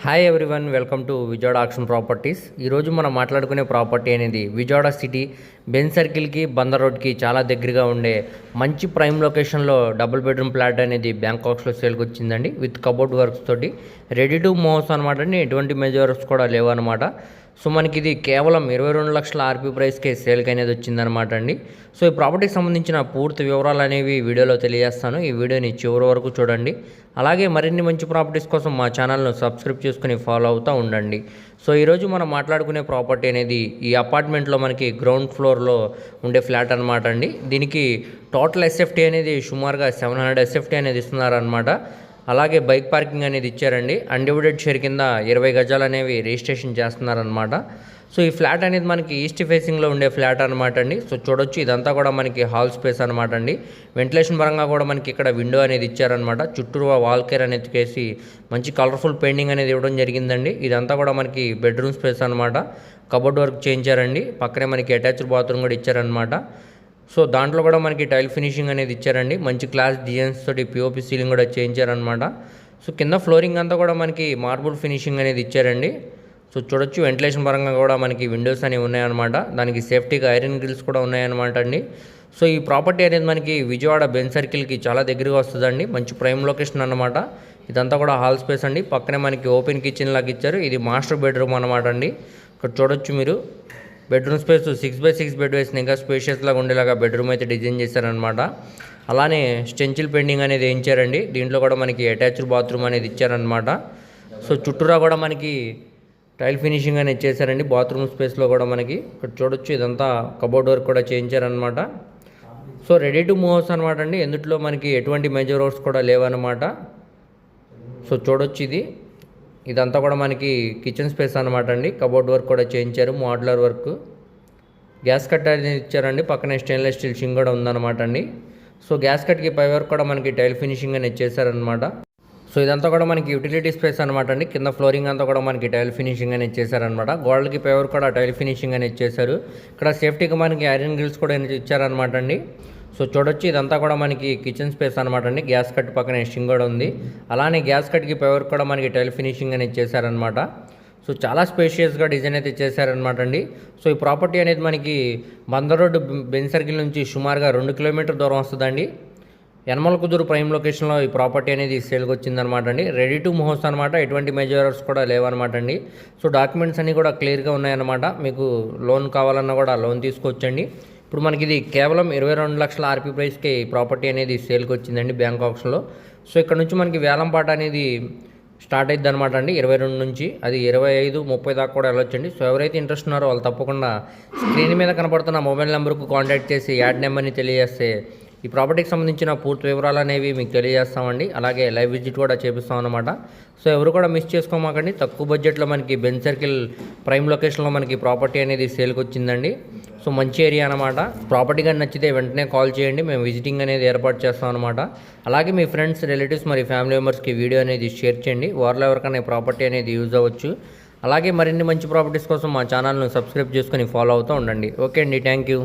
Hi everyone welcome to Vijayawada auction properties ఈరోజు మనం మాట్లాడుకునే ప్రాపర్టీ అనేది విజయవాడ సిటీ బెన్ సర్కిల్కి బందర్ రోడ్కి చాలా దగ్గరగా ఉండే మంచి ప్రైమ్ లొకేషన్లో డబుల్ బెడ్రూమ్ ఫ్లాట్ అనేది బ్యాంకాక్స్లో సేల్కి వచ్చిందండి విత్ కబోర్డ్ వర్క్స్ తోటి. రెడీ టు మూవ్స్ అనమాట అండి. ఎటువంటి మెజర్స్ కూడా లేవు అనమాట సో మనకి ఇది కేవలం ఇరవై రెండు లక్షల ఆర్పీ ప్రైస్కే సేల్కి అనేది వచ్చిందనమాట అండి. సో ఈ ప్రాపర్టీకి సంబంధించిన పూర్తి వివరాలు అనేవి వీడియోలో తెలియజేస్తాను. ఈ వీడియోని చివరి వరకు చూడండి. అలాగే మరిన్ని మంచి ప్రాపర్టీస్ కోసం మా ఛానల్ను సబ్స్క్రైబ్ చేసుకుని ఫాలో అవుతూ ఉండండి. సో ఈరోజు మనం మాట్లాడుకునే ప్రాపర్టీ అనేది ఈ అపార్ట్మెంట్లో మనకి గ్రౌండ్ ఫ్లోర్ ఫ్లోర్లో ఉండే ఫ్లాట్ అనమాట అండి. దీనికి టోటల్ ఎస్ఎఫ్టీ అనేది సుమారుగా సెవెన్ హండ్రెడ్ ఎస్ఎఫ్టీ అనేది ఇస్తున్నారనమాట అలాగే బైక్ పార్కింగ్ అనేది ఇచ్చారండి. అన్డివిడెడ్ షేర్ కింద ఇరవై గజాలు అనేవి రిజిస్ట్రేషన్ చేస్తున్నారనమాట సో ఈ ఫ్లాట్ అనేది మనకి ఈస్ట్ ఫేసింగ్లో ఉండే ఫ్లాట్ అనమాట అండి. సో చూడొచ్చు ఇదంతా కూడా మనకి హాల్ స్పేస్ అనమాట అండి. వెంటిలేషన్ పరంగా కూడా మనకి ఇక్కడ విండో అనేది ఇచ్చారనమాట చుట్టూరు వాల్ కేర్ అనేది కేసి మంచి కలర్ఫుల్ పెయింటింగ్ అనేది ఇవ్వడం జరిగిందండి. ఇదంతా కూడా మనకి బెడ్రూమ్ స్పేస్ అనమాట కబోర్డ్ వర్క్ చేయించారండి. పక్కనే మనకి అటాచ్డ్ బాత్రూమ్ కూడా ఇచ్చారనమాట సో దాంట్లో కూడా మనకి టైల్ ఫినిషింగ్ అనేది ఇచ్చారండి. మంచి క్లాస్ డిజైన్స్ తోటి పిఓపి సీలింగ్ కూడా చేయించారనమాట సో కింద ఫ్లోరింగ్ అంతా కూడా మనకి మార్బుల్ ఫినిషింగ్ అనేది ఇచ్చారండి. సో చూడొచ్చు వెంటిలేషన్ పరంగా కూడా మనకి విండోస్ అనేవి ఉన్నాయన్నమాట. దానికి సేఫ్టీగా ఐరన్ గ్రిల్స్ కూడా ఉన్నాయన్నమాట అండి. సో ఈ ప్రాపర్టీ అనేది మనకి విజయవాడ బెన్ సర్కిల్కి చాలా దగ్గరగా వస్తుందండి. మంచి ప్రైమ్ లొకేషన్ అనమాట ఇదంతా కూడా హాల్ స్పేస్ అండి. పక్కనే మనకి ఓపెన్ కిచెన్ లాగా ఇచ్చారు. ఇది మాస్టర్ బెడ్రూమ్ అనమాట అండి. ఇక్కడ చూడొచ్చు మీరు. Bedroom space six by six bed వేసిన ఇంకా స్పేషియస్ లాగా ఉండేలాగా బెడ్రూమ్ అయితే డిజైన్ చేశారనమాట అలానే స్టెంచిల్ పెండింగ్ అనేది వేయించారండి దీంట్లో కూడా మనకి అటాచ్డ్ బాత్రూమ్ అనేది ఇచ్చారనమాట సో చుట్టూరా కూడా మనకి టైల్ ఫినిషింగ్ అనేది చేశారండి. బాత్రూమ్ స్పేస్లో కూడా మనకి. ఇక్కడ చూడొచ్చు ఇదంతా కబోర్డ్ వర్క్ కూడా చేయించారనమాట so ready to move house అనమాట అండి. ఎందుట్లో మనకి ఎటువంటి మేజర్ వర్క్స్ కూడా లేవన్నమాట. సో చూడొచ్చు ఇది. ఇదంతా కూడా మనకి కిచెన్ స్పేస్ అనమాట అండి. కబోర్డ్ వర్క్ కూడా చేయించారు మోడ్యులర్ వర్క్ గ్యాస్ కట్ అనేది ఇచ్చారండి. పక్కనే స్టెయిన్లెస్ స్టీల్ షింగ్ కూడా ఉందన్నమాట అండి. సో గ్యాస్ కట్కి పై వరకు కూడా మనకి టైల్ ఫినిషింగ్ అనేది చేశారనమాట సో ఇదంతా కూడా మనకి యూటిలిటీ స్పేస్ అనమాట అండి. కింద ఫ్లోరింగ్ అంతా కూడా మనకి టైల్ ఫినిషింగ్ అనేది చేశారనమాట గోడలకి పేవర్ కూడా టైల్ ఫినిషింగ్ అనేది చేశారు. ఇక్కడ సేఫ్టీకి మనకి ఐరన్ గ్రిల్స్ కూడా ఇచ్చారనమాట అండి. సో చూడొచ్చు ఇదంతా కూడా మనకి కిచెన్ స్పేస్ అనమాట అండి. గ్యాస్ కట్ పక్కన షింగ్ కూడా ఉంది. అలానే గ్యాస్ కట్కి పవర్ కూడా మనకి టైల్ ఫినిషింగ్ అనేది చేశారనమాట సో చాలా స్పేషియస్గా డిజైన్ అయితే చేశారనమాట అండి. సో ఈ ప్రాపర్టీ అనేది మనకి బందర్ రోడ్డు బెన్ సర్కిల్ నుంచి సుమారుగా రెండు కిలోమీటర్ దూరం వస్తుందండి. యనమల కుదురు ప్రైమ్ లొకేషన్లో ఈ ప్రాపర్టీ అనేది సేల్కి వచ్చిందనమాట అండి. రెడీ టు మోస్ట్ అనమాట ఎటువంటి మెజర్స్ కూడా లేవన్నమాట అండి. సో డాక్యుమెంట్స్ అన్నీ కూడా క్లియర్గా ఉన్నాయన్నమాట. మీకు లోన్ కావాలన్నా కూడా లోన్ తీసుకోవచ్చండి. ఇప్పుడు మనకి ఇది కేవలం ఇరవై రెండు లక్షల ఆర్పీ ప్రైస్కి ప్రాపర్టీ అనేది సేల్కి వచ్చిందండి బ్యాంకాక్స్లో సో ఇక్కడ నుంచి మనకి వేలంపాట అనేది స్టార్ట్ అయింది అనమాట అండి. ఇరవై రెండు నుంచి అది ఇరవై ఐదు ముప్పై దాకా కూడా వెళ్ళొచ్చండి. సో ఎవరైతే ఇంట్రెస్ట్ ఉన్నారో వాళ్ళు తప్పకుండా స్క్రీన్ మీద కనపడుతున్న మొబైల్ నెంబర్కు కాంటాక్ట్ చేసి యాడ్ నెంబర్ని తెలియజేస్తే ఈ ప్రాపర్టీకి సంబంధించిన పూర్తి వివరాలు అనేవి మీకు తెలియజేస్తామండి. అలాగే లైవ్ విజిట్ కూడా చేపిస్తాం అనమాట సో ఎవరు కూడా మిస్ చేసుకోమాకండి. తక్కువ బడ్జెట్లో మనకి బెన్ సర్కిల్ ప్రైమ్ లొకేషన్లో మనకి ప్రాపర్టీ అనేది సేల్కి వచ్చిందండి. సో మంచి ఏరియా అనమాట ప్రాపర్టీ కానీ నచ్చితే వెంటనే కాల్ చేయండి. మేము విజిటింగ్ అనేది ఏర్పాటు చేస్తాం అనమాట అలాగే మీ ఫ్రెండ్స్ రిలేటివ్స్ మరి ఫ్యామిలీ మెంబర్స్కి వీడియో అనేది షేర్ చేయండి. వారిలో ఎవరికైనా ప్రాపర్టీ అనేది యూజ్ అవ్వచ్చు. అలాగే మరిన్ని మంచి ప్రాపర్టీస్ కోసం మా ఛానల్ను సబ్స్క్రైబ్ చేసుకొని ఫాలో అవుతూ ఉండండి. ఓకే అండి. Thank you